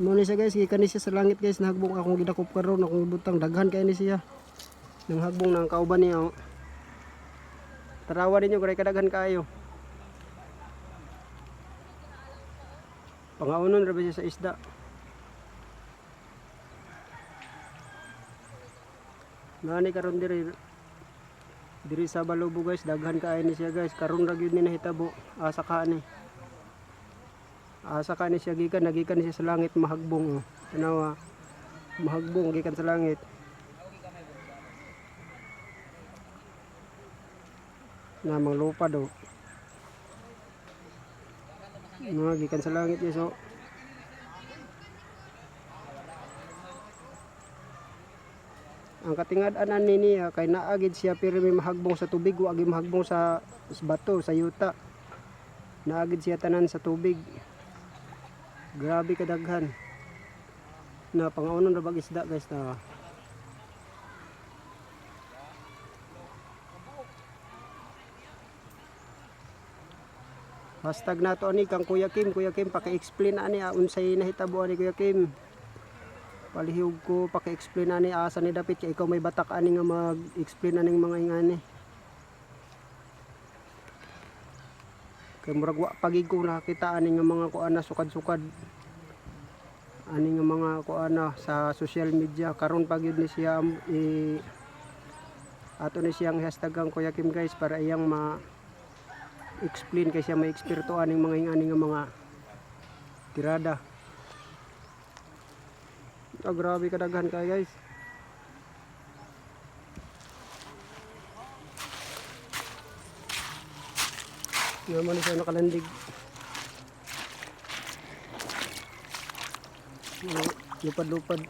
Mo ni siya guys, gikan siya sa langit guys, nahagbong akong gidakop karon akong ibutang daghan kay ni siya. Nang hagbong nang kauban niya. Oh. Tarawa ninyo gray kadaghan kaayo. Pangaunon ra siya sa isda? Nani karon diri diri sa Balubo guys, daghan kaayo ni siya guys. Karon ra gyud ni nahitabo asa ka ni. Asa ka ni siya gikan, nagikan siya sa langit mahagbong. Oh. Tanawa, mahagbong gikan sa langit. Na mga lupa daw. Mga gikan sa langit yes oh. Ang katingad-anan ni niya kay naagid siya pero may mahagbong sa tubig wa mahagbong sa, sa bato sa yuta. Naagid siya tanan sa tubig. Grabe kadaghan. Na pangaunon ra bag isda guys na. Hashtag nato ani kang Kuya Kim, Kuya Kim paki-explain ani ah, unsay nahitabo ani Kuya Kim. Palihog ko paki-explain ani asa ni dapit kay ikaw may batak ani nga mag-explain aning mga ingani. Kay murag wa pagig ko nakita ani nga mga kuana sukad-sukad. Ani nga mga kuana sa social media karon pag yun ni siya i ato ni siyang hashtag ang Kuya Kim guys para iyang ma explain kay siya may eksperto aning mga ingani nga mga tirada. Ah, grabe kadaghan kay guys. Nga man siya nakalandig. Lupad-lupad.